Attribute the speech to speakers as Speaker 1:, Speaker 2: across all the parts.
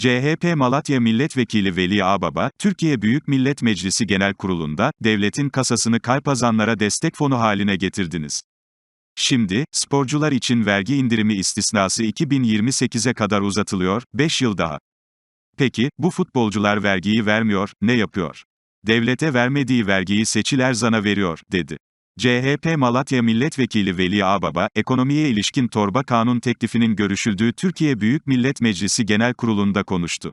Speaker 1: CHP Malatya Milletvekili Veli Ağbaba, Türkiye Büyük Millet Meclisi Genel Kurulu'nda, devletin kasasını kalpazanlara destek fonu haline getirdiniz. Şimdi, sporcular için vergi indirimi istisnası 2028'e kadar uzatılıyor, 5 yıl daha. Peki, bu futbolcular vergiyi vermiyor, ne yapıyor? Devlete vermediği vergiyi Seçil Erzan'a veriyor, dedi. CHP Malatya Milletvekili Veli Ağbaba, ekonomiye ilişkin torba kanun teklifinin görüşüldüğü Türkiye Büyük Millet Meclisi Genel Kurulu'nda konuştu.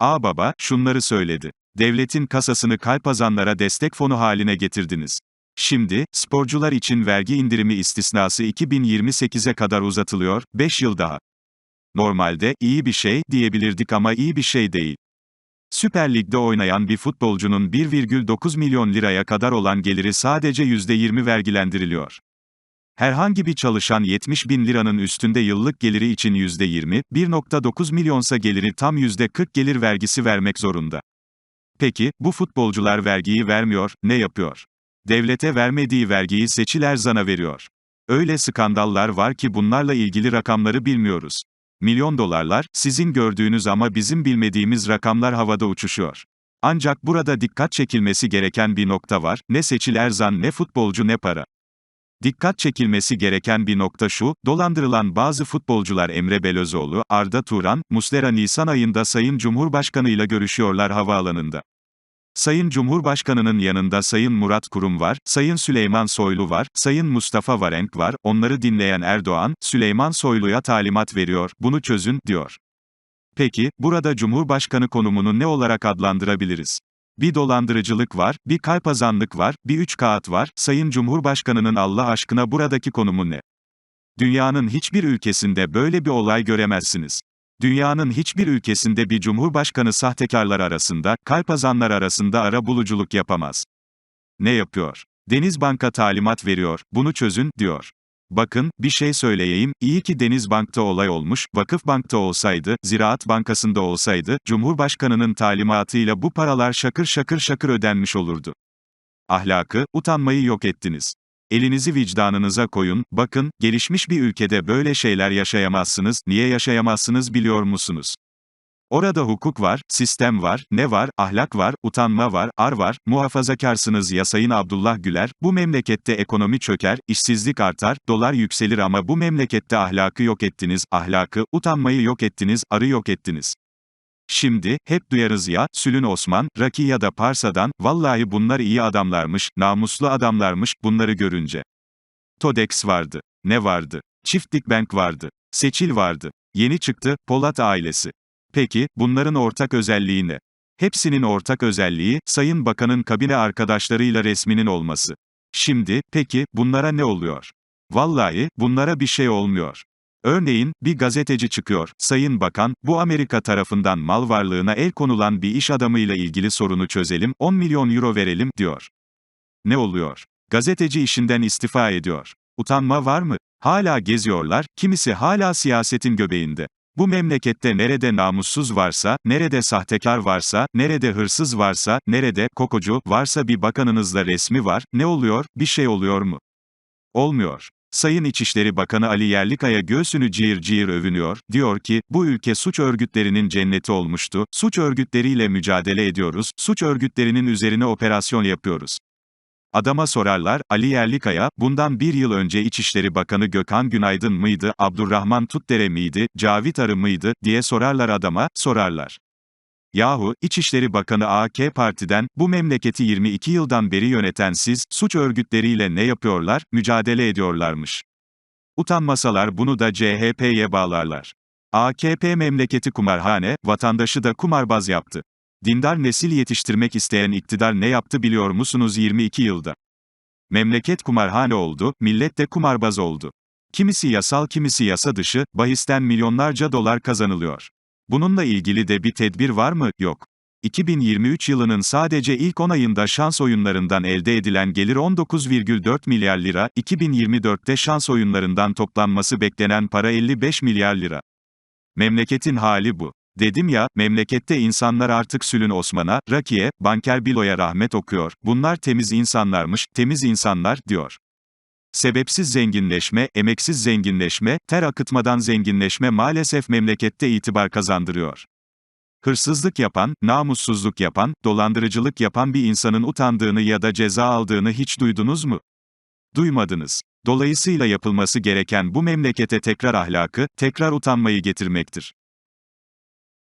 Speaker 1: Ağbaba, şunları söyledi. Devletin kasasını kalpazanlara destek fonu haline getirdiniz. Şimdi, sporcular için vergi indirimi istisnası 2028'e kadar uzatılıyor, 5 yıl daha. Normalde, iyi bir şey, diyebilirdik ama iyi bir şey değil. Süper Lig'de oynayan bir futbolcunun 1,9 milyon liraya kadar olan geliri sadece %20 vergilendiriliyor. Herhangi bir çalışan 70 bin liranın üstünde yıllık geliri için %20, 1.9 milyonsa geliri tam %40 gelir vergisi vermek zorunda. Peki, bu futbolcular vergiyi vermiyor, ne yapıyor? Devlete vermediği vergiyi Seçil Erzan'a veriyor. Öyle skandallar var ki bunlarla ilgili rakamları bilmiyoruz. Milyon dolarlar, sizin gördüğünüz ama bizim bilmediğimiz rakamlar havada uçuşuyor. Ancak burada dikkat çekilmesi gereken bir nokta var, ne Seçil Erzan ne futbolcu ne para. Dikkat çekilmesi gereken bir nokta şu, dolandırılan bazı futbolcular Emre Belözoğlu, Arda Turan, Muslera Nisan ayında Sayın Cumhurbaşkanı ile görüşüyorlar havaalanında. Sayın Cumhurbaşkanının yanında Sayın Murat Kurum var, Sayın Süleyman Soylu var, Sayın Mustafa Varenk var, onları dinleyen Erdoğan, Süleyman Soylu'ya talimat veriyor, bunu çözün, diyor. Peki, burada Cumhurbaşkanı konumunu ne olarak adlandırabiliriz? Bir dolandırıcılık var, bir kalpazanlık var, bir üç kağıt var, Sayın Cumhurbaşkanının Allah aşkına buradaki konumu ne? Dünyanın hiçbir ülkesinde böyle bir olay göremezsiniz. Dünyanın hiçbir ülkesinde bir cumhurbaşkanı sahtekarlar arasında, kalpazanlar arasında ara buluculuk yapamaz. Ne yapıyor? Denizbank'a talimat veriyor, bunu çözün, diyor. Bakın, bir şey söyleyeyim, iyi ki Denizbank'ta olay olmuş, Vakıfbank'ta olsaydı, Ziraat Bankası'nda olsaydı, Cumhurbaşkanının talimatıyla bu paralar şakır şakır şakır ödenmiş olurdu. Ahlakı, utanmayı yok ettiniz. Elinizi vicdanınıza koyun, bakın, gelişmiş bir ülkede böyle şeyler yaşayamazsınız, niye yaşayamazsınız biliyor musunuz? Orada hukuk var, sistem var, ne var, ahlak var, utanma var, ar var, muhafazakarsınız ya Sayın Abdullah Güler, bu memlekette ekonomi çöker, işsizlik artar, dolar yükselir ama bu memlekette ahlakı yok ettiniz, ahlakı, utanmayı yok ettiniz, arı yok ettiniz. Şimdi, hep duyarız ya, Sülün Osman, Raki ya da Parsa'dan, vallahi bunlar iyi adamlarmış, namuslu adamlarmış, bunları görünce. Todex vardı. Ne vardı? Çiftlik Bank vardı. Seçil vardı. Yeni çıktı, Polat ailesi. Peki, bunların ortak özelliği ne? Hepsinin ortak özelliği, Sayın Bakan'ın kabine arkadaşlarıyla resminin olması. Şimdi, peki, bunlara ne oluyor? Vallahi, bunlara bir şey olmuyor. Örneğin, bir gazeteci çıkıyor, Sayın Bakan, bu Amerika tarafından mal varlığına el konulan bir iş adamıyla ilgili sorunu çözelim, 10 milyon euro verelim, diyor. Ne oluyor? Gazeteci işinden istifa ediyor. Utanma var mı? Hala geziyorlar, kimisi hala siyasetin göbeğinde. Bu memlekette nerede namussuz varsa, nerede sahtekar varsa, nerede hırsız varsa, nerede kokocu varsa bir bakanınızla resmi var, ne oluyor, bir şey oluyor mu? Olmuyor. Sayın İçişleri Bakanı Ali Yerlikaya göğsünü cihir cihir övünüyor, diyor ki, bu ülke suç örgütlerinin cenneti olmuştu, suç örgütleriyle mücadele ediyoruz, suç örgütlerinin üzerine operasyon yapıyoruz. Adama sorarlar, Ali Yerlikaya, bundan bir yıl önce İçişleri Bakanı Gökhan Günaydın mıydı, Abdurrahman Tutdere miydi, Cavit Arı mıydı, diye sorarlar adama, sorarlar. Yahu, İçişleri Bakanı AK Parti'den, bu memleketi 22 yıldan beri yöneten siz, suç örgütleriyle ne yapıyorlar, mücadele ediyorlarmış. Utanmasalar bunu da CHP'ye bağlarlar. AKP memleketi kumarhane, vatandaşı da kumarbaz yaptı. Dindar nesil yetiştirmek isteyen iktidar ne yaptı biliyor musunuz 22 yılda? Memleket kumarhane oldu, millet de kumarbaz oldu. Kimisi yasal kimisi yasa dışı, bahisten milyonlarca dolar kazanılıyor. Bununla ilgili de bir tedbir var mı? Yok. 2023 yılının sadece ilk 10 ayında şans oyunlarından elde edilen gelir 19,4 milyar lira, 2024'te şans oyunlarından toplanması beklenen para 55 milyar lira. Memleketin hali bu. Dedim ya, memlekette insanlar artık Sülün Osman'a, Rakiye, Banker Bilo'ya rahmet okuyor, bunlar temiz insanlarmış, temiz insanlar, diyor. Sebepsiz zenginleşme, emeksiz zenginleşme, ter akıtmadan zenginleşme maalesef memlekette itibar kazandırıyor. Hırsızlık yapan, namussuzluk yapan, dolandırıcılık yapan bir insanın utandığını ya da ceza aldığını hiç duydunuz mu? Duymadınız. Dolayısıyla yapılması gereken bu memlekete tekrar ahlakı, tekrar utanmayı getirmektir.